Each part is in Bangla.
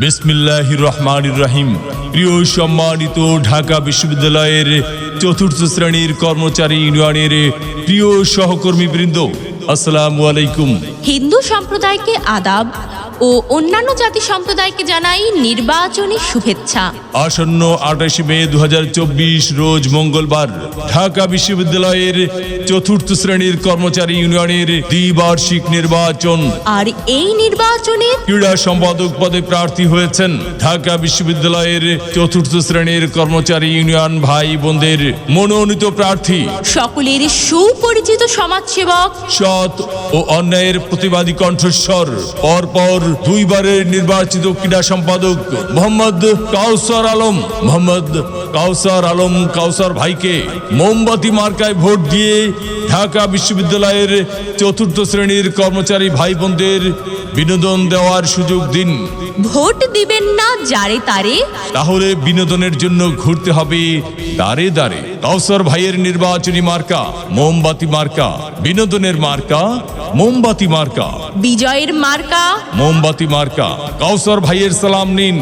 বিসমিল্লাহ রহমান রাহিম প্রিয় সম্মানিত ঢাকা বিশ্ববিদ্যালয়ের চতুর্থ শ্রেণির কর্মচারী ইউনিয়নের প্রিয় সহকর্মী বৃন্দ আসসালামু আলাইকুম। হিন্দু সম্প্রদায়কে আদাব ও অন্যান্য জাতি সম্প্রদায়কে জানাই নির্বাচনী শুভেচ্ছা। আসন্ন আঠাশে মে দু হাজার চব্বিশ রোজ মঙ্গলবার ঢাকা বিশ্ববিদ্যালয়ের চতুর্থ শ্রেণির কর্মচারী ইউনিয়নের দ্বিবার্ষিক নির্বাচন। আর এই নির্বাচনে ক্রীড়া সম্পাদক পদে প্রার্থী হয়েছেন ঢাকা বিশ্ববিদ্যালয়ের চতুর্থ শ্রেণির কর্মচারী ইউনিয়ন ভাই বোনদের মনোনীত প্রার্থী। সকলের সুপরিচিত সমাজসেবক সৎ ও অন্যায়ের প্রতিবাদী কণ্ঠস্বর। পরপর দুইবারের নির্বাচিত ক্রীড়া সম্পাদক মোহাম্মদ কাউসার আলম মোহাম্মদ কাউসার আলম কাউসার ভাইকে মোমবাতি মার্কায় ভোট দিয়ে ঢাকা বিশ্ববিদ্যালয়ের চতুর্থ শ্রেণির কর্মচারী ভাই বোনদের বিনোদন দেওয়ার সুযোগ দিন। ভোট দিবেন না যারে তারে। তাহলে বিনোদনের জন্য ঘুরতে হবে দাঁড়ে দাঁড়ে কাউসার ভাইয়ের নির্বাচনী মার্কা মোমবাতি মার্কা বিনোদনের মার্কা মোমবাতি মার্কা। বিজয়ের মার্কা। মোমবাতি মার্কা কাউসার ভাইয়ের সালাম নিন।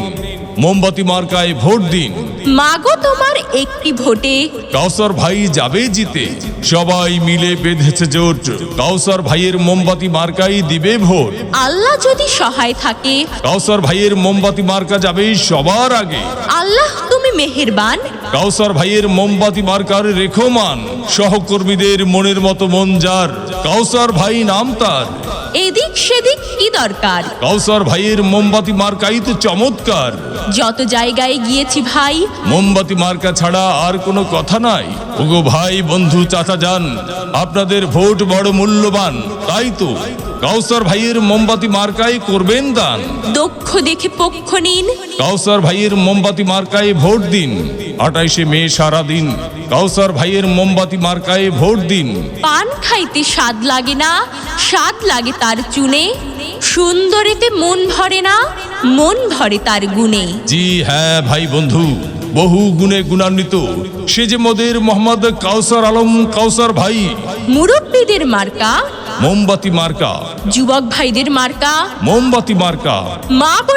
মোমবাতি মার্কায় ভোট দিন। মাগো তোমার একটি ভোটে। কাউসার ভাই যাবে জিতে। সবাই মিলে বেঁধেছে জোট। কাউসার ভাইয়ের মোমবাতি মার্কাই দিবে ভোট। আল্লাহ যদি সহায় থাকে। কাউসার ভাইয়ের মোমবাতি মার্কা যাবে সবার আগে। আল্লাহ তুমি মেহেরবান। কাউসার ভাইয়ের মোমবাতি মার্কার রেখমান। সহকর্মীদের মনের মতো মন যার। কাউসার ভাই নাম তার। এদিক সেদিক কি দরকার? কাউসার ভাইয়ের মোমবাতি মার্কাই তো চমৎকার। যত জায়গায় গিয়েছি ভাই। মোমবাতি মার্কা ছাড়া আর কোনো কথা নাই। ওগো ভাই বন্ধু চাচা যান। আপনাদের ভোট বড় মূল্যবান। তাই তো। কাউসার ভাইয়ের মোমবাতি মার্কায় করবেন দান। দক্ষ দেখে পক্ষ নিন। কাউসার ভাইয়ের মোমবাতি মার্কায় ভোট দিন। আঠাইশে মে সারা দিন। কাউসার ভাইয়ের মোমবাতি মার্কায় ভোট দিন। পান খাইতে স্বাদ লাগে না। স্বাদ লাগে তার চুনে। সুন্দরীতে মন ভরে না। মন ভরে তার গুণে। জি হ্যাঁ ভাই বন্ধু বহু গুণে গুণান্বিত। সে যে মোদের মোহাম্মদ কাউসার আলম কাউসার ভাই। মুরব্বীদের মার্কা। মোমবাতি মার্কা। যুবক ভাইদের মার্কা। মোমবাতি মার্কা। মা